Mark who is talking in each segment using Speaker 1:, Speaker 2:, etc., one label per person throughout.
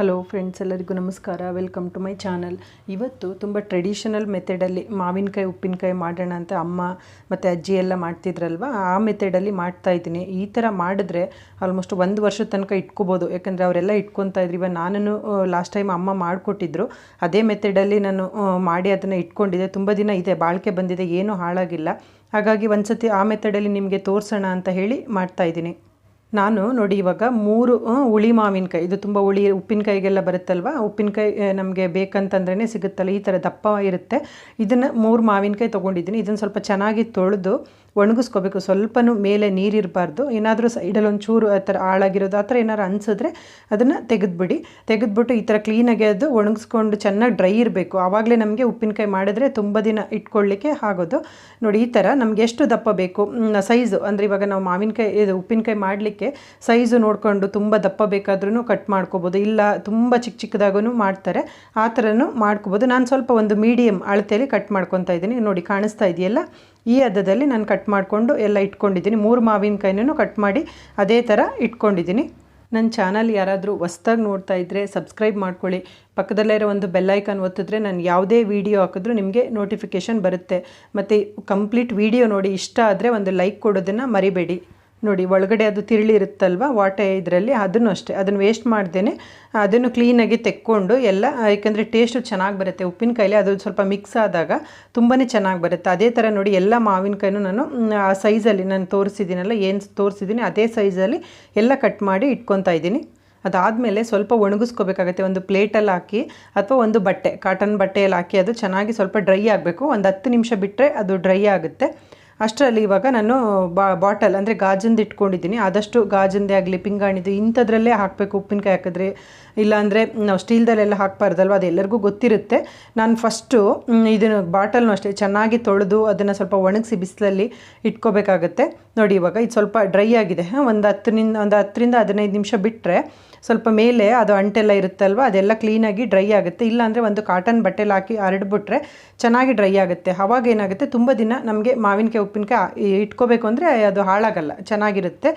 Speaker 1: Hello friends ಎಲ್ಲರಿಗೂ ನಮಸ್ಕಾರ. Welcome to my channel ಇವತ್ತು ತುಂಬ ಟ್ರೆಡಿಷನಲ್ ಮೆಥಡಲ್ಲಿ ಮಾವಿನಕಾಯಿ, ಉಪ್ಪಿನಕಾಯಿ ಮಾಡೋಣ ಅಂತ ಅಮ್ಮ ಮತ್ತು ಅಜ್ಜಿ ಎಲ್ಲ ಮಾಡ್ತಿದ್ರಲ್ವ? ಆ ಮೆಥಡಲ್ಲಿ ಮಾಡ್ತಾ ಇದ್ದೀನಿ. ಈ ಥರ ಮಾಡಿದ್ರೆ ಆಲ್ಮೋಸ್ಟ್ ಒಂದು ವರ್ಷದ ತನಕ ಇಟ್ಕೋಬೋದು. ಯಾಕಂದರೆ ಅವರೆಲ್ಲ ಇಟ್ಕೊತಾ ಇದ್ರು. ಇವಾಗ ನಾನು ಲಾಸ್ಟ್ ಟೈಮ್ ಅಮ್ಮ ಮಾಡಿಕೊಟ್ಟಿದ್ರು. ಅದೇ ಮೆಥಡಲ್ಲಿ ನಾನು ಮಾಡಿ ಅದನ್ನು ಇಟ್ಕೊಂಡಿದ್ದೆ. ತುಂಬ ದಿನ ಇದೆ, ಬಾಳಿಕೆ ಬಂದಿದೆ, ಏನೂ ಹಾಳಾಗಿಲ್ಲ. ಹಾಗಾಗಿ ಒಂದ್ಸತಿ ಆ ಮೆಥಡಲ್ಲಿ ನಿಮಗೆ ತೋರಿಸೋಣ ಅಂತ ಹೇಳಿ ಮಾಡ್ತಾ ಇದ್ದೀನಿ. ನಾನು ನೋಡಿ ಇವಾಗ ಮೂರು ಹುಳಿ ಮಾವಿನಕಾಯಿ ಇದು ತುಂಬ ಹುಳಿ ಉಪ್ಪಿನಕಾಯಿಗೆಲ್ಲ ಬರುತ್ತಲ್ವ? ಉಪ್ಪಿನಕಾಯಿ ನಮಗೆ ಬೇಕಂತಂದ್ರೇ ಸಿಗುತ್ತಲ್ಲ, ಈ ಥರ ದಪ್ಪ ಇರುತ್ತೆ. ಇದನ್ನು ಮೂರು ಮಾವಿನಕಾಯಿ ತೊಗೊಂಡಿದ್ದೀನಿ. ಇದನ್ನು ಸ್ವಲ್ಪ ಚೆನ್ನಾಗಿ ತೊಳೆದು ಒಣಗಿಸ್ಕೋಬೇಕು. ಸ್ವಲ್ಪನೂ ಮೇಲೆ ನೀರಿರಬಾರ್ದು. ಏನಾದರೂ ಸೈಡಲ್ಲಿ ಒಂಚೂರು ಆ ಥರ ಹಾಳಾಗಿರೋದು, ಆ ಥರ ಏನಾದ್ರು ಅನಿಸಿದ್ರೆ ಅದನ್ನು ತೆಗೆದುಬಿಡಿ. ತೆಗೆದುಬಿಟ್ಟು ಈ ಥರ ಕ್ಲೀನಾಗಿ ಅದು ಒಣಗಿಸ್ಕೊಂಡು ಚೆನ್ನಾಗಿ ಡ್ರೈ ಇರಬೇಕು. ಆವಾಗಲೇ ನಮಗೆ ಉಪ್ಪಿನಕಾಯಿ ಮಾಡಿದ್ರೆ ತುಂಬ ದಿನ ಇಟ್ಕೊಳ್ಳಿಕ್ಕೆ ಆಗೋದು. ನೋಡಿ, ಈ ಥರ ನಮಗೆ ಎಷ್ಟು ದಪ್ಪ ಬೇಕು? ಸೈಜು. ಅಂದರೆ ಇವಾಗ ನಾವು ಮಾವಿನಕಾಯಿ ಇದು ಉಪ್ಪಿನಕಾಯಿ ಮಾಡಲಿಕ್ಕೆ ಸೈಜು ನೋಡಿಕೊಂಡು ತುಂಬ ದಪ್ಪ ಬೇಕಾದ್ರೂ ಕಟ್ ಮಾಡ್ಕೋಬೋದು. ಇಲ್ಲ ತುಂಬ ಚಿಕ್ಕ ಚಿಕ್ಕದಾಗೂ ಮಾಡ್ತಾರೆ. ಆ ಥರನೂ ಮಾಡ್ಕೋಬೋದು. ನಾನು ಸ್ವಲ್ಪ ಒಂದು ಮೀಡಿಯಮ್ ಅಳತೆಯಲ್ಲಿ ಕಟ್ ಮಾಡ್ಕೊತಾ ಇದ್ದೀನಿ. ನೋಡಿ ಕಾಣಿಸ್ತಾ ಇದೆಯಲ್ಲ? ಈ ಹದದಲ್ಲಿ ನಾನು ಕಟ್ ಮಾಡಿಕೊಂಡು ಎಲ್ಲ ಇಟ್ಕೊಂಡಿದ್ದೀನಿ. ಮೂರು ಮಾವಿನಕಾಯಿನೂ ಕಟ್ ಮಾಡಿ ಅದೇ ಥರ ಇಟ್ಕೊಂಡಿದ್ದೀನಿ. ನನ್ನ ಚಾನಲ್ ಯಾರಾದರೂ ಹೊಸ್ದಾಗಿ ನೋಡ್ತಾ ಇದ್ದರೆ ಸಬ್ಸ್ಕ್ರೈಬ್ ಮಾಡ್ಕೊಳ್ಳಿ. ಪಕ್ಕದಲ್ಲೇ ಇರೋ ಒಂದು ಬೆಲ್ಲೈಕನ್ ಒತ್ತಿದ್ರೆ ನಾನು ಯಾವುದೇ ವೀಡಿಯೋ ಹಾಕಿದ್ರೂ ನಿಮಗೆ ನೋಟಿಫಿಕೇಷನ್ ಬರುತ್ತೆ. ಮತ್ತು ಕಂಪ್ಲೀಟ್ ವೀಡಿಯೋ ನೋಡಿ ಇಷ್ಟ ಆದರೆ ಒಂದು ಲೈಕ್ ಕೊಡೋದನ್ನು ಮರಿಬೇಡಿ. ನೋಡಿ, ಒಳಗಡೆ ಅದು ತಿರುಳಿ ಇರುತ್ತಲ್ವ? ವಾಟೆ ಇದರಲ್ಲಿ ಅದನ್ನು ಅಷ್ಟೇ, ಅದನ್ನು ವೇಸ್ಟ್ ಮಾಡ್ದೇನೆ, ಅದನ್ನು ಕ್ಲೀನಾಗಿ ತೆಕ್ಕೊಂಡು ಎಲ್ಲ ಯಾಕಂದರೆ ಟೇಸ್ಟು ಚೆನ್ನಾಗಿ ಬರುತ್ತೆ. ಉಪ್ಪಿನಕಾಯಲ್ಲಿ ಅದು ಸ್ವಲ್ಪ ಮಿಕ್ಸ್ ಆದಾಗ ತುಂಬಾ ಚೆನ್ನಾಗಿ ಬರುತ್ತೆ. ಅದೇ ಥರ ನೋಡಿ, ಎಲ್ಲ ಮಾವಿನಕಾಯಿನೂ ನಾನು, ಆ ಸೈಜಲ್ಲಿ ನಾನು ತೋರಿಸಿದ್ದೀನಲ್ಲ, ಏನು ತೋರಿಸಿದ್ದೀನಿ, ಅದೇ ಸೈಜಲ್ಲಿ ಎಲ್ಲ ಕಟ್ ಮಾಡಿ ಇಟ್ಕೊತಾ ಇದ್ದೀನಿ. ಅದಾದಮೇಲೆ ಸ್ವಲ್ಪ ಒಣಗಿಸ್ಕೋಬೇಕಾಗತ್ತೆ. ಒಂದು ಪ್ಲೇಟಲ್ಲಿ ಹಾಕಿ ಅಥವಾ ಒಂದು ಬಟ್ಟೆ ಕಾಟನ್ ಬಟ್ಟೆಯಲ್ಲಿ ಹಾಕಿ ಅದು ಚೆನ್ನಾಗಿ ಸ್ವಲ್ಪ ಡ್ರೈ ಆಗಬೇಕು. ಒಂದು ಹತ್ತು ನಿಮಿಷ ಬಿಟ್ಟರೆ ಅದು ಡ್ರೈ ಆಗುತ್ತೆ. ಅಷ್ಟರಲ್ಲಿ ಇವಾಗ ನಾನು ಬಾಟಲ್ ಅಂದರೆ ಗಾಜಂದು ಇಟ್ಕೊಂಡಿದ್ದೀನಿ. ಆದಷ್ಟು ಗಾಜಂದೇ ಆಗಲಿ, ಪಿಂಗಾಣಿದು ಇಂಥದ್ರಲ್ಲೇ ಹಾಕಬೇಕು. ಉಪ್ಪಿನಕಾಯಿ ಹಾಕಿದ್ರೆ ಇಲ್ಲಾಂದರೆ, ನಾವು ಸ್ಟೀಲ್ದಲ್ಲೆಲ್ಲ ಹಾಕ್ಬಾರ್ದಲ್ವ? ಅದು ಎಲ್ಲರಿಗೂ ಗೊತ್ತಿರುತ್ತೆ. ನಾನು ಫಸ್ಟು ಇದನ್ನು ಬಾಟಲ್ನು ಅಷ್ಟೇ ಚೆನ್ನಾಗಿ ತೊಳೆದು ಅದನ್ನು ಸ್ವಲ್ಪ ಒಣಗಿಸಿ ಬಿಸಿಲಲ್ಲಿ ಇಟ್ಕೋಬೇಕಾಗುತ್ತೆ. ನೋಡಿ, ಇವಾಗ ಇದು ಸ್ವಲ್ಪ ಡ್ರೈ ಆಗಿದೆ. ಒಂದು ಹತ್ತರಿಂದ ಒಂದು ಹತ್ತರಿಂದ ಹದಿನೈದು ನಿಮಿಷ ಬಿಟ್ಟರೆ ಸ್ವಲ್ಪ ಮೇಲೆ ಅದು ಅಂಟೆಲ್ಲ ಇರುತ್ತಲ್ವ? ಅದೆಲ್ಲ ಕ್ಲೀನಾಗಿ ಡ್ರೈ ಆಗುತ್ತೆ. ಇಲ್ಲಾಂದರೆ ಒಂದು ಕಾಟನ್ ಬಟ್ಟೆಲಿ ಹಾಕಿ ಹರಡ್ಬಿಟ್ರೆ ಚೆನ್ನಾಗಿ ಡ್ರೈ ಆಗುತ್ತೆ. ಅವಾಗ ಏನಾಗುತ್ತೆ? ತುಂಬ ದಿನ ನಮಗೆ ಮಾವಿನಕಾಯಿ, ಉಪ್ಪಿನಕಾಯಿ ಇಟ್ಕೋಬೇಕು ಅಂದರೆ ಅದು ಹಾಳಾಗಲ್ಲ. ಚೆನ್ನಾಗಿರುತ್ತೆ.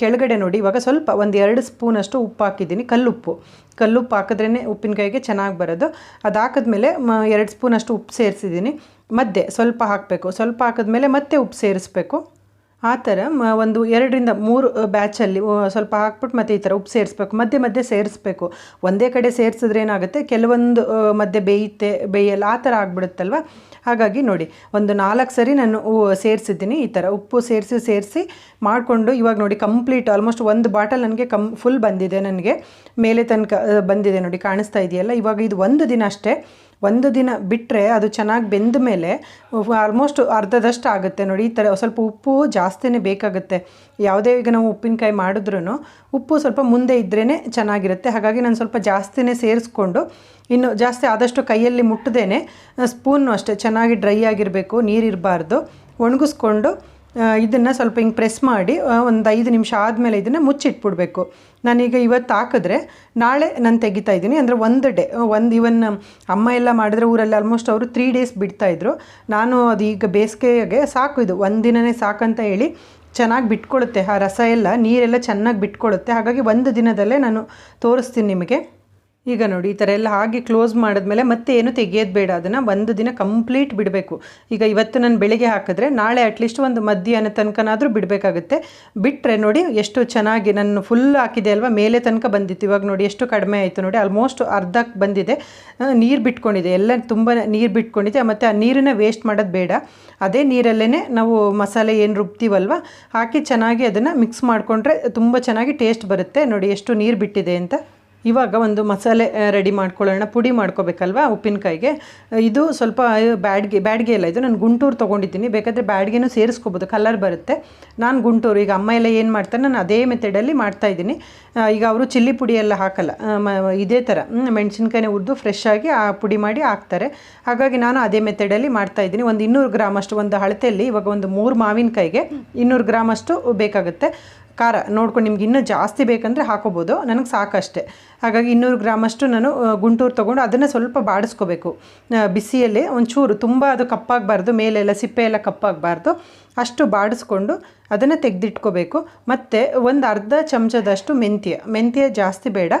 Speaker 1: ಕೆಳಗಡೆ ನೋಡಿ, ಇವಾಗ ಸ್ವಲ್ಪ ಒಂದು ಎರಡು ಸ್ಪೂನಷ್ಟು ಉಪ್ಪು ಹಾಕಿದ್ದೀನಿ ಕಲ್ಲುಪ್ಪು ಕಲ್ಲುಪ್ಪು ಹಾಕಿದ್ರೇ ಉಪ್ಪಿನಕಾಯಿಗೆ ಚೆನ್ನಾಗಿ ಬರೋದು. ಅದು ಹಾಕಿದ್ಮೇಲೆ ಮ, ಎರಡು ಸ್ಪೂನಷ್ಟು ಉಪ್ಪು ಸೇರಿಸಿದ್ದೀನಿ. ಮಧ್ಯೆ ಸ್ವಲ್ಪ ಹಾಕಬೇಕು. ಸ್ವಲ್ಪ ಹಾಕಿದ್ಮೇಲೆ ಮತ್ತೆ ಉಪ್ಪು ಸೇರಿಸ್ಬೇಕು. ಆ ಥರ, ಮ, ಒಂದು ಎರಡರಿಂದ ಮೂರು ಬ್ಯಾಚಲ್ಲಿ ಸ್ವಲ್ಪ ಹಾಕ್ಬಿಟ್ಟು ಮತ್ತೆ ಈ ಥರ ಉಪ್ಪು ಸೇರಿಸ್ಬೇಕು. ಮಧ್ಯೆ ಮಧ್ಯೆ ಸೇರಿಸ್ಬೇಕು. ಒಂದೇ ಕಡೆ ಸೇರಿಸಿದ್ರೆ ಏನಾಗುತ್ತೆ? ಕೆಲವೊಂದು ಮಧ್ಯೆ ಬೇಯುತ್ತೆ, ಬೇಯಲ್ಲ, ಆ ಥರ ಆಗ್ಬಿಡುತ್ತಲ್ವ? ಹಾಗಾಗಿ ನೋಡಿ, ಒಂದು ನಾಲ್ಕು ಸರಿ ನಾನು ಸೇರಿಸಿದ್ದೀನಿ ಈ ಥರ. ಉಪ್ಪು ಸೇರಿಸಿ ಸೇರಿಸಿ ಮಾಡಿಕೊಂಡು ಇವಾಗ ನೋಡಿ ಕಂಪ್ಲೀಟ್ ಆಲ್ಮೋಸ್ಟ್ ಒಂದು ಬಾಟಲ್ ನನಗೆ ಕಮ್ ಫುಲ್ ಬಂದಿದೆ ನನಗೆ. ಮೇಲೆ ತನಕ ಬಂದಿದೆ ನೋಡಿ, ಕಾಣಿಸ್ತಾ ಇದೆಯಲ್ಲ? ಇವಾಗ ಇದು ಒಂದು ದಿನ ಅಷ್ಟೇ. ಒಂದು ದಿನ ಬಿಟ್ಟರೆ ಅದು ಚೆನ್ನಾಗಿ ಬೆಂದ ಮೇಲೆ ಆಲ್ಮೋಸ್ಟ್ ಅರ್ಧದಷ್ಟು ಆಗುತ್ತೆ ನೋಡಿ. ಈ ಥರ ಸ್ವಲ್ಪ ಉಪ್ಪು ಜಾಸ್ತಿನೇ ಬೇಕಾಗುತ್ತೆ. ಯಾವುದೇ ಈಗ ನಾವು ಉಪ್ಪಿನಕಾಯಿ ಮಾಡಿದ್ರೂ ಉಪ್ಪು ಸ್ವಲ್ಪ ಮುಂದೆ ಇದ್ರೇ ಚೆನ್ನಾಗಿರುತ್ತೆ. ಹಾಗಾಗಿ ನಾನು ಸ್ವಲ್ಪ ಜಾಸ್ತಿನೇ ಸೇರಿಸ್ಕೊಂಡು, ಇನ್ನು ಜಾಸ್ತಿ ಆದಷ್ಟು ಕೈಯಲ್ಲಿ ಮುಟ್ಟದೇ ಸ್ಪೂನು ಅಷ್ಟೇ ಚೆನ್ನಾಗಿ ಡ್ರೈ ಆಗಿರಬೇಕು, ನೀರಿರಬಾರ್ದು. ಒಣಗಿಸ್ಕೊಂಡು ಇದನ್ನು ಸ್ವಲ್ಪ ಹಿಂಗೆ ಪ್ರೆಸ್ ಮಾಡಿ ಒಂದು ಐದು ನಿಮಿಷ ಆದಮೇಲೆ ಇದನ್ನು ಮುಚ್ಚಿಟ್ಬಿಡ್ಬೇಕು. ನಾನೀಗ ಇವತ್ತು ಹಾಕಿದ್ರೆ ನಾಳೆ ನಾನು ತೆಗಿತಾ ಇದ್ದೀನಿ. ಅಂದರೆ ಒಂದು ಡೇ ಒಂದು ಇವನ್ ಅಮ್ಮ ಎಲ್ಲ ಮಾಡಿದ್ರೆ ಊರಲ್ಲಿ ಆಲ್ಮೋಸ್ಟ್ ಅವರು ತ್ರೀ ಡೇಸ್ ಬಿಡ್ತಾಯಿದ್ರು ನಾನು ಅದು ಈಗ ಬೇಸಿಗೆಗೆ ಸಾಕು ಇದು. ಒಂದು ದಿನವೇ ಸಾಕಂತ ಹೇಳಿ ಚೆನ್ನಾಗಿ ಬಿಟ್ಕೊಳುತ್ತೆ. ಆ ರಸ ಎಲ್ಲ, ನೀರೆಲ್ಲ ಚೆನ್ನಾಗಿ ಬಿಟ್ಕೊಳುತ್ತೆ. ಹಾಗಾಗಿ ಒಂದು ದಿನದಲ್ಲೇ ನಾನು ತೋರಿಸ್ತೀನಿ ನಿಮಗೆ. ಈಗ ನೋಡಿ, ಈ ಥರ ಎಲ್ಲ ಹಾಗೆ ಕ್ಲೋಸ್ ಮಾಡಿದ್ಮೇಲೆ ಮತ್ತೆ ಏನು ತೆಗೆಯೋದು ಬೇಡ. ಅದನ್ನು ಒಂದು ದಿನ ಕಂಪ್ಲೀಟ್ ಬಿಡಬೇಕು. ಈಗ ಇವತ್ತು ನಾನು ಬೆಳಿಗ್ಗೆ ಹಾಕಿದ್ರೆ ನಾಳೆ ಅಟ್ಲೀಸ್ಟ್ ಒಂದು ಮಧ್ಯಾಹ್ನ ತನಕನಾದರೂ ಬಿಡಬೇಕಾಗುತ್ತೆ. ಬಿಟ್ಟರೆ ನೋಡಿ ಎಷ್ಟು ಚೆನ್ನಾಗಿ ನಾನು ಫುಲ್ ಹಾಕಿದೆ ಅಲ್ವಾ? ಮೇಲೆ ತನಕ ಬಂದಿತ್ತು. ಇವಾಗ ನೋಡಿ ಎಷ್ಟು ಕಡಿಮೆ ಆಯಿತು ನೋಡಿ. ಆಲ್ಮೋಸ್ಟ್ ಅರ್ಧಕ್ಕೆ ಬಂದಿದೆ. ನೀರು ಬಿಟ್ಕೊಂಡಿದೆ. ಎಲ್ಲ ತುಂಬ ನೀರು ಬಿಟ್ಕೊಂಡಿದೆ. ಮತ್ತು ಆ ನೀರನ್ನ ವೇಸ್ಟ್ ಮಾಡೋದು ಬೇಡ. ಅದೇ ನೀರಲ್ಲೇ ನಾವು ಮಸಾಲೆ ಏನು ರುಬ್ತೀವಲ್ವ? ಹಾಕಿ ಚೆನ್ನಾಗಿ ಅದನ್ನು ಮಿಕ್ಸ್ ಮಾಡಿಕೊಂಡ್ರೆ ತುಂಬ ಚೆನ್ನಾಗಿ ಟೇಸ್ಟ್ ಬರುತ್ತೆ. ನೋಡಿ ಎಷ್ಟು ನೀರು ಬಿಟ್ಟಿದೆ ಅಂತ. ಇವಾಗ ಒಂದು ಮಸಾಲೆ ರೆಡಿ ಮಾಡ್ಕೊಳ್ಳೋಣ. ಪುಡಿ ಮಾಡ್ಕೋಬೇಕಲ್ವಾ ಉಪ್ಪಿನಕಾಯಿಗೆ? ಇದು ಸ್ವಲ್ಪ ಬ್ಯಾಡ್ಗೆ ಬ್ಯಾಡ್ಗೆ ಎಲ್ಲ ಇದು ನಾನು ಗುಂಟೂರು ತೊಗೊಂಡಿದ್ದೀನಿ. ಬೇಕಾದರೆ ಬ್ಯಾಡ್ಗೆನೂ ಸೇರಿಸ್ಕೋಬೋದು. ಕಲರ್ ಬರುತ್ತೆ. ನಾನು ಗುಂಟೂರು. ಈಗ ಅಮ್ಮ ಎಲ್ಲ ಏನು ಮಾಡ್ತಾರೆ, ನಾನು ಅದೇ ಮೆಥಡಲ್ಲಿ ಮಾಡ್ತಾಯಿದ್ದೀನಿ ಈಗ ಅವರು ಚಿಲ್ಲಿ ಪುಡಿ ಎಲ್ಲ ಹಾಕಲ್ಲ. ಇದೇ ಥರ ಮೆಣಸಿನ್ಕಾಯಿನ ಹುರಿದು ಫ್ರೆಶ್ ಆಗಿ ಆ ಪುಡಿ ಮಾಡಿ ಹಾಕ್ತಾರೆ. ಹಾಗಾಗಿ ನಾನು ಅದೇ ಮೆಥಡಲ್ಲಿ ಮಾಡ್ತಾಯಿದ್ದೀನಿ ಒಂದು ಇನ್ನೂರು ಗ್ರಾಮ್ ಅಷ್ಟು ಒಂದು ಅಳತೆಯಲ್ಲಿ ಇವಾಗ ಒಂದು ಮೂರು ಮಾವಿನಕಾಯಿಗೆ ಇನ್ನೂರು ಗ್ರಾಮ್ ಅಷ್ಟು ಬೇಕಾಗುತ್ತೆ. ಖಾರ ನೋಡ್ಕೊಂಡು ನಿಮ್ಗೆ ಇನ್ನೂ ಜಾಸ್ತಿ ಬೇಕಂದರೆ ಹಾಕೋಬೋದು. ನನಗೆ ಸಾಕಷ್ಟೇ. ಹಾಗಾಗಿ ಇನ್ನೂರು ಗ್ರಾಮಷ್ಟು ನಾನು ಗುಂಟೂರು ತೊಗೊಂಡು ಅದನ್ನು ಸ್ವಲ್ಪ ಬಾಡಿಸ್ಕೋಬೇಕು. ಬಿಸಿಯಲ್ಲಿ ಒಂಚೂರು, ತುಂಬ ಅದು ಕಪ್ಪಾಗಬಾರ್ದು, ಮೇಲೆಲ್ಲ ಸಿಪ್ಪೆ ಎಲ್ಲ ಕಪ್ಪಾಗಬಾರ್ದು. ಅಷ್ಟು ಬಾಡಿಸ್ಕೊಂಡು ಅದನ್ನು ತೆಗೆದಿಟ್ಕೋಬೇಕು. ಮತ್ತು ಒಂದು ಅರ್ಧ ಚಮಚದಷ್ಟು ಮೆಂತ್ಯ. ಮೆಂತ್ಯ ಜಾಸ್ತಿ ಬೇಡ.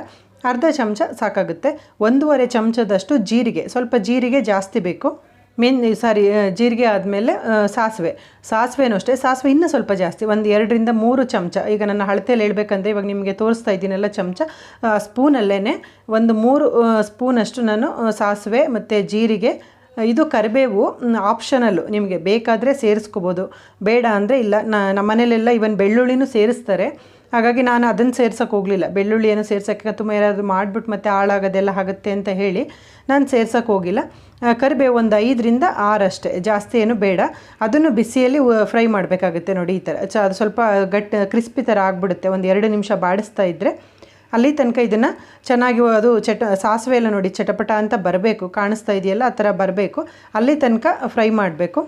Speaker 1: ಅರ್ಧ ಚಮಚ ಸಾಕಾಗುತ್ತೆ. ಒಂದೂವರೆ ಚಮಚದಷ್ಟು ಜೀರಿಗೆ. ಸ್ವಲ್ಪ ಜೀರಿಗೆ ಜಾಸ್ತಿ ಬೇಕು. ಮೇನ್ ಸಾರಿ ಜೀರಿಗೆ ಆದಮೇಲೆ ಸಾಸಿವೆ. ಸಾಸಿವೆನೂ ಅಷ್ಟೇ. ಸಾಸಿವೆ ಇನ್ನೂ ಸ್ವಲ್ಪ ಜಾಸ್ತಿ. ಒಂದು ಎರಡರಿಂದ ಮೂರು ಚಮಚ. ಈಗ ನನ್ನ ಅಳತೆಯಲ್ಲಿ ಹೇಳ್ಬೇಕಂದ್ರೆ ಇವಾಗ ನಿಮಗೆ ತೋರಿಸ್ತಾ ಇದ್ದೀನಲ್ಲ ಚಮಚ. ಸ್ಪೂನಲ್ಲೇ ಒಂದು ಮೂರು ಸ್ಪೂನಷ್ಟು ನಾನು ಸಾಸಿವೆ ಮತ್ತು ಜೀರಿಗೆ. ಇದು ಕರಿಬೇವು ಆಪ್ಷನಲ್ಲು ನಿಮಗೆ ಬೇಕಾದರೆ ಸೇರಿಸ್ಕೋಬೋದು. ಬೇಡ ಅಂದರೆ ಇಲ್ಲ. ನಮ್ಮ ಮನೇಲೆಲ್ಲ ಇವನ್ ಬೆಳ್ಳುಳ್ಳಿನೂ ಸೇರಿಸ್ತಾರೆ. ಹಾಗಾಗಿ ನಾನು ಅದನ್ನು ಸೇರ್ಸೋಕೆ ಹೋಗಲಿಲ್ಲ. ಬೆಳ್ಳುಳ್ಳಿಯನ್ನು ಸೇರ್ಸೋಕ್ಕೆ ತುಂಬ ಏನಾದರೂ ಮಾಡಿಬಿಟ್ಟು ಮತ್ತೆ ಹಾಳಾಗೋದೆಲ್ಲ ಆಗುತ್ತೆ ಅಂತ ಹೇಳಿ ನಾನು ಸೇರ್ಸೋಕೆ ಹೋಗಿಲ್ಲ. ಕರಿಬೇವು ಒಂದು ಐದರಿಂದ ಆರಷ್ಟೇ. ಜಾಸ್ತಿ ಏನು ಬೇಡ. ಅದನ್ನು ಬಿಸಿಯಲ್ಲಿ ಫ್ರೈ ಮಾಡಬೇಕಾಗುತ್ತೆ ನೋಡಿ ಈ ಥರ ಚ, ಅದು ಸ್ವಲ್ಪ ಗಟ್ಟಿ ಕ್ರಿಸ್ಪಿ ಥರ ಆಗಿಬಿಡುತ್ತೆ. ಒಂದು ಎರಡು ನಿಮಿಷ ಬಾಡಿಸ್ತಾ ಇದ್ದರೆ ಅಲ್ಲಿ ತನಕ ಇದನ್ನು ಚೆನ್ನಾಗಿ ಅದು ಚಟ, ಸಾಸಿವೆ ಎಲ್ಲ ನೋಡಿ ಚಟಪಟ ಅಂತ ಬರಬೇಕು. ಕಾಣಿಸ್ತಾ ಇದೆಯಲ್ಲ, ಆ ಥರ ಬರಬೇಕು. ಅಲ್ಲಿ ತನಕ ಫ್ರೈ ಮಾಡಬೇಕು.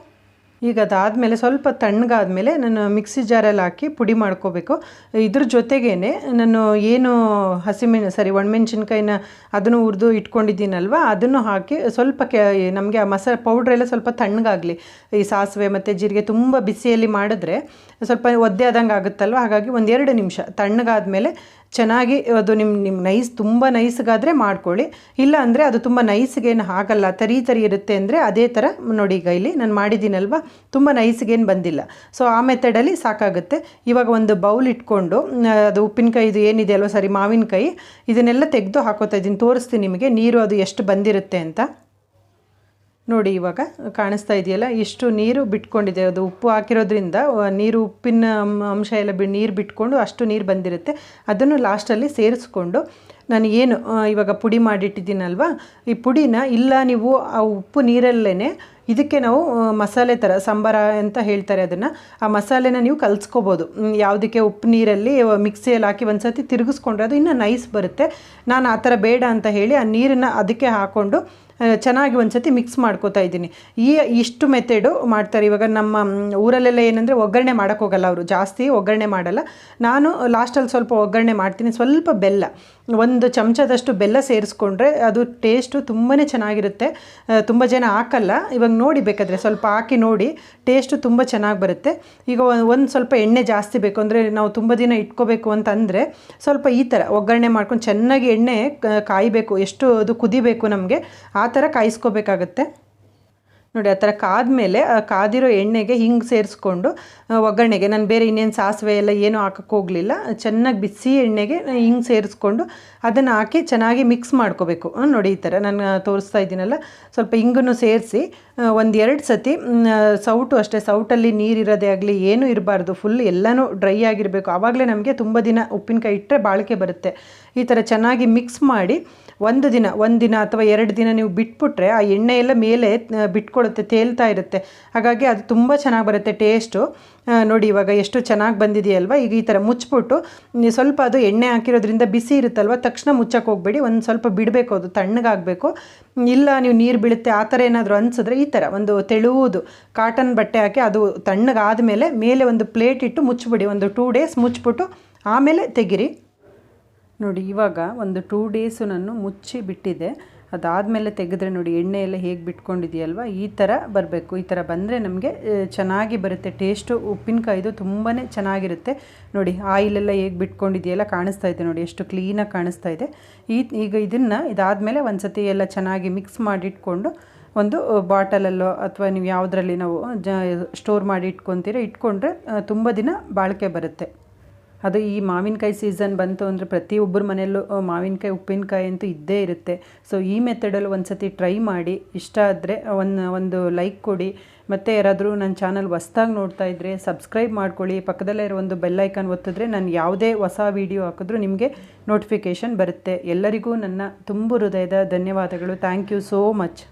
Speaker 1: ಈಗ ಅದಾದಮೇಲೆ ಸ್ವಲ್ಪ ತಣ್ಣಗಾದ್ಮೇಲೆ ನಾನು ಮಿಕ್ಸಿ ಜಾರಲ್ಲಿ ಹಾಕಿ ಪುಡಿ ಮಾಡ್ಕೋಬೇಕು. ಇದ್ರ ಜೊತೆಗೇ ನಾನು ಏನು ಹಸಿಮೆಣ್, ಸರಿ, ಒಣಮೆಣ್ಸಿನ್ಕಾಯಿನ ಅದನ್ನು ಹುರಿದು ಇಟ್ಕೊಂಡಿದ್ದೀನಲ್ವ, ಅದನ್ನು ಹಾಕಿ ಸ್ವಲ್ಪ ಕೆ, ನಮಗೆ ಆ ಮಸಾಲೆ ಪೌಡ್ರೆಲ್ಲ ಸ್ವಲ್ಪ ತಣ್ಣಗಾಗಲಿ. ಈ ಸಾಸಿವೆ ಮತ್ತು ಜೀರಿಗೆ ತುಂಬ ಬಿಸಿಯಲ್ಲಿ ಮಾಡಿದ್ರೆ ಸ್ವಲ್ಪ ಒದ್ದೆ ಆದಂಗೆ ಆಗುತ್ತಲ್ವ, ಹಾಗಾಗಿ ಒಂದೆರಡು ನಿಮಿಷ ತಣ್ಣಗಾದ್ಮೇಲೆ ಚೆನ್ನಾಗಿ, ಅದು ನಿಮ್ಮ ನಿಮ್ಮ ನೈಸ್, ತುಂಬ ನೈಸ್ಗಾದರೆ ಮಾಡ್ಕೊಳ್ಳಿ. ಇಲ್ಲ ಅಂದರೆ ಅದು ತುಂಬ ನೈಸ್ಗೇನು ಆಗಲ್ಲ ತರಿ ತರಿ ಇರುತ್ತೆ ಅಂದರೆ ಅದೇ ಥರ ನೋಡಿ ಈಗ ಇಲ್ಲಿ ನಾನು ಮಾಡಿದ್ದೀನಲ್ವ, ತುಂಬ ನೈಸ್ಗೇನು ಬಂದಿಲ್ಲ. ಸೊ ಆ ಮೆಥಡಲ್ಲಿ ಸಾಕಾಗುತ್ತೆ. ಇವಾಗ ಒಂದು ಬೌಲ್ ಇಟ್ಕೊಂಡು ಅದು ಉಪ್ಪಿನಕಾಯಿ ಇದು ಏನಿದೆ ಅಲ್ವ ಸರಿ ಮಾವಿನಕಾಯಿ, ಇದನ್ನೆಲ್ಲ ತೆಗೆದು ಹಾಕೋತಾ ಇದ್ದೀನಿ, ತೋರಿಸ್ತೀನಿ ನಿಮಗೆ, ನೀರು ಅದು ಎಷ್ಟು ಬಂದಿರುತ್ತೆ ಅಂತ. ನೋಡಿ ಇವಾಗ ಕಾಣಿಸ್ತಾ ಇದೆಯಲ್ಲ ಇಷ್ಟು ನೀರು ಬಿಟ್ಕೊಂಡಿದೆ. ಅದು ಉಪ್ಪು ಹಾಕಿರೋದ್ರಿಂದ ನೀರು ಉಪ್ಪಿನ ಅಂಶ ಎಲ್ಲ ಬಿ, ನೀರು ಬಿಟ್ಕೊಂಡು ಅಷ್ಟು ನೀರು ಬಂದಿರುತ್ತೆ. ಅದನ್ನು ಲಾಸ್ಟಲ್ಲಿ ಸೇರಿಸ್ಕೊಂಡು ನಾನು ಏನು ಇವಾಗ ಪುಡಿ ಮಾಡಿಟ್ಟಿದ್ದೀನಲ್ವ? ಈ ಪುಡಿನ ಇಲ್ಲ ನೀವು ಆ ಉಪ್ಪು ನೀರಲ್ಲೇ ಇದಕ್ಕೆ ನಾವು ಮಸಾಲೆ ಥರ ಸಾಂಬಾರ ಅಂತ ಹೇಳ್ತಾರೆ ಅದನ್ನು, ಆ ಮಸಾಲೆನ ನೀವು ಕಲಿಸ್ಕೋಬೋದು. ಯಾವುದಕ್ಕೆ ಉಪ್ಪು ನೀರಲ್ಲಿ ಮಿಕ್ಸಿಯಲ್ಲಿ ಹಾಕಿ ಒಂದು ಸತಿ ತಿರುಗಿಸ್ಕೊಂಡ್ರೆ ಅದು ಇನ್ನೂ ನೈಸ್ ಬರುತ್ತೆ. ನಾನು ಆ ಥರ ಬೇಡ ಅಂತ ಹೇಳಿ ಆ ನೀರನ್ನು ಅದಕ್ಕೆ ಹಾಕ್ಕೊಂಡು ಚೆನ್ನಾಗಿ ಒಂದ್ಸತಿ ಮಿಕ್ಸ್ ಮಾಡ್ಕೋತಾ ಇದ್ದೀನಿ. ಈ ಇಷ್ಟು ಮೆಥಡು ಮಾಡ್ತಾರೆ. ಇವಾಗ ನಮ್ಮ ಊರಲ್ಲೆಲ್ಲ ಏನಂದರೆ ಒಗ್ಗರಣೆ ಮಾಡೋಕ್ಕೋಗಲ್ಲ ಅವರು. ಜಾಸ್ತಿ ಒಗ್ಗರಣೆ ಮಾಡಲ್ಲ. ನಾನು ಲಾಸ್ಟಲ್ಲಿ ಸ್ವಲ್ಪ ಒಗ್ಗರಣೆ ಮಾಡ್ತೀನಿ. ಸ್ವಲ್ಪ ಬೆಲ್ಲ. ಒಂದು ಚಮಚದಷ್ಟು ಬೆಲ್ಲ ಸೇರಿಸ್ಕೊಂಡ್ರೆ ಅದು ಟೇಸ್ಟು ತುಂಬಾ ಚೆನ್ನಾಗಿರುತ್ತೆ. ತುಂಬ ಜನ ಹಾಕಲ್ಲ. ಇವಾಗ ನೋಡಿ ಬೇಕಾದರೆ ಸ್ವಲ್ಪ ಹಾಕಿ ನೋಡಿ ಟೇಸ್ಟು ತುಂಬ ಚೆನ್ನಾಗಿ ಬರುತ್ತೆ. ಈಗ ಒಂದು ಸ್ವಲ್ಪ ಎಣ್ಣೆ ಜಾಸ್ತಿ ಬೇಕು ಅಂದರೆ ನಾವು ತುಂಬ ದಿನ ಇಟ್ಕೋಬೇಕು ಅಂತಂದರೆ ಸ್ವಲ್ಪ ಈ ಥರ ಒಗ್ಗರಣೆ ಮಾಡ್ಕೊಂಡು ಚೆನ್ನಾಗಿ ಎಣ್ಣೆ ಕಾಯಬೇಕು, ಎಷ್ಟು ಅದು ಕುದಿಬೇಕು ನಮಗೆ, ಆ ಥರ ಕಾಯಿಸ್ಕೋಬೇಕಾಗತ್ತೆ. ನೋಡಿ, ಆ ಥರ ಕಾದ್ಮೇಲೆ ಕಾದಿರೋ ಎಣ್ಣೆಗೆ ಹಿಂಗೆ ಸೇರಿಸ್ಕೊಂಡು ಒಗ್ಗರಣೆಗೆ, ನಾನು ಬೇರೆ ಇನ್ನೇನು ಸಾಸಿವೆ ಎಲ್ಲ ಏನೂ ಹಾಕಕ್ಕೆ ಹೋಗಲಿಲ್ಲ. ಚೆನ್ನಾಗಿ ಬಿಸಿ ಎಣ್ಣೆಗೆ ಹಿಂಗೆ ಸೇರಿಸ್ಕೊಂಡು ಅದನ್ನು ಹಾಕಿ ಚೆನ್ನಾಗಿ ಮಿಕ್ಸ್ ಮಾಡ್ಕೋಬೇಕು. ನೋಡಿ ಈ ಥರ ನಾನು ತೋರಿಸ್ತಾ ಇದ್ದೀನಲ್ಲ. ಸ್ವಲ್ಪ ಹಿಂಗನ್ನು ಸೇರಿಸಿ ಒಂದು ಎರಡು ಸತಿ ಸೌಟು ಅಷ್ಟೇ. ಸೌಟಲ್ಲಿ ನೀರಿರೋದೇ ಆಗಲಿ, ಏನೂ ಇರಬಾರ್ದು. ಫುಲ್ ಎಲ್ಲನೂ ಡ್ರೈ ಆಗಿರಬೇಕು. ಆವಾಗಲೇ ನಮಗೆ ತುಂಬ ದಿನ ಉಪ್ಪಿನಕಾಯಿ ಇಟ್ಟರೆ ಬಾಳಿಕೆ ಬರುತ್ತೆ. ಈ ಥರ ಚೆನ್ನಾಗಿ ಮಿಕ್ಸ್ ಮಾಡಿ ಒಂದು ದಿನ ಒಂದು ದಿನ ಅಥವಾ ಎರಡು ದಿನ ನೀವು ಬಿಟ್ಬಿಟ್ರೆ ಆ ಎಣ್ಣೆ ಎಲ್ಲ ಮೇಲೆ ಬಿಟ್ಕೊಳುತ್ತೆ, ತೇಲ್ತಾ ಇರುತ್ತೆ. ಹಾಗಾಗಿ ಅದು ತುಂಬ ಚೆನ್ನಾಗಿ ಬರುತ್ತೆ ಟೇಸ್ಟು ನೋಡಿ ಇವಾಗ ಎಷ್ಟು ಚೆನ್ನಾಗಿ ಬಂದಿದೆಯಲ್ವ? ಈಗ ಈ ಥರ ಮುಚ್ಚಿಬಿಟ್ಟು ಸ್ವಲ್ಪ ಅದು ಎಣ್ಣೆ ಹಾಕಿರೋದ್ರಿಂದ ಬಿಸಿ ಇರುತ್ತಲ್ವ? ತಕ್ಷಣ ಮುಚ್ಚಕ್ಕೆ ಹೋಗಬೇಡಿ, ಒಂದು ಸ್ವಲ್ಪ ಬಿಡಬೇಕು ಅದು, ತಣ್ಣಗಾಗಬೇಕು. ಇಲ್ಲ ನೀವು ನೀರು ಬೀಳುತ್ತೆ, ಆ ಥರ ಏನಾದರೂ ಅನಿಸಿದ್ರೆ ಈ ಥರ ಒಂದು ತೆಳುವುದು, ಕಾಟನ್ ಬಟ್ಟೆ ಹಾಕಿ ಅದು ತಣ್ಣಗಾದ ಮೇಲೆ ಒಂದು ಪ್ಲೇಟ್ ಇಟ್ಟು ಮುಚ್ಚಿಬಿಡಿ, ಒಂದು ಟೂ ಡೇಸ್ ಮುಚ್ಚಿಬಿಟ್ಟು ಆಮೇಲೆ ತೆಗಿರಿ. ನೋಡಿ ಇವಾಗ ಒಂದು ಟೂ ಡೇಸು ನಾನು ಮುಚ್ಚಿ ಬಿಟ್ಟಿದ್ದೆ ಅದಾದಮೇಲೆ ತೆಗೆದ್ರೆ ನೋಡಿ ಎಣ್ಣೆ ಎಲ್ಲ ಹೇಗೆ ಬಿಟ್ಕೊಂಡಿದೆಯಲ್ವ ಈ ಥರ ಬರಬೇಕು. ಈ ಥರ ಬಂದರೆ ನಮಗೆ ಚೆನ್ನಾಗಿ ಬರುತ್ತೆ. ಟೇಸ್ಟು ಉಪ್ಪಿನಕಾಯಿದು ತುಂಬಾ ಚೆನ್ನಾಗಿರುತ್ತೆ. ನೋಡಿ, ಆಯಿಲೆಲ್ಲ ಹೇಗೆ ಬಿಟ್ಕೊಂಡಿದೆಯಲ್ಲ ಕಾಣಿಸ್ತಾ ಇದೆ ನೋಡಿ, ಎಷ್ಟು ಕ್ಲೀನಾಗಿ ಕಾಣಿಸ್ತಾ ಇದೆ. ಈ, ಈಗ ಇದನ್ನು ಇದಾದಮೇಲೆ ಒಂದು ಸತಿ ಎಲ್ಲ ಚೆನ್ನಾಗಿ ಮಿಕ್ಸ್ ಮಾಡಿಟ್ಕೊಂಡು, ಒಂದು ಬಾಟಲಲ್ಲೋ ಅಥವಾ ನೀವು ಯಾವುದರಲ್ಲಿ ನಾವು ಸ್ಟೋರ್ ಮಾಡಿ ಇಟ್ಕೊತೀರೋ, ಇಟ್ಕೊಂಡ್ರೆ ತುಂಬ ದಿನ ಬಾಳಿಕೆ ಬರುತ್ತೆ. ಅದು ಈ ಮಾವಿನಕಾಯಿ ಸೀಸನ್ ಬಂತು ಅಂದರೆ ಪ್ರತಿಯೊಬ್ಬರ ಮನೆಯಲ್ಲೂ ಮಾವಿನಕಾಯಿ, ಉಪ್ಪಿನಕಾಯಿ ಅಂತೂ ಇದ್ದೇ ಇರುತ್ತೆ. ಸೊ ಈ ಮೆಥಡಲ್ಲಿ ಒಂದು ಸತಿ ಟ್ರೈ ಮಾಡಿ, ಇಷ್ಟ ಆದರೆ ಒಂದು ಒಂದು ಲೈಕ್ ಕೊಡಿ. ಮತ್ತು ಯಾರಾದರೂ ನನ್ನ ಚಾನಲ್ ಹೊಸ್ದಾಗಿ ನೋಡ್ತಾ ಇದ್ದರೆ ಸಬ್ಸ್ಕ್ರೈಬ್ ಮಾಡ್ಕೊಳ್ಳಿ. ಪಕ್ಕದಲ್ಲೇ ಇರೋ ಒಂದು ಬೆಲ್ ಐಕಾನ್ ಒತ್ತಿದ್ರೆ ನಾನು ಯಾವುದೇ ಹೊಸ ವೀಡಿಯೋ ಹಾಕಿದ್ರೂ ನಿಮಗೆ ನೋಟಿಫಿಕೇಷನ್ ಬರುತ್ತೆ. ಎಲ್ಲರಿಗೂ ನನ್ನ ತುಂಬು ಹೃದಯದ ಧನ್ಯವಾದಗಳು. Thank you so much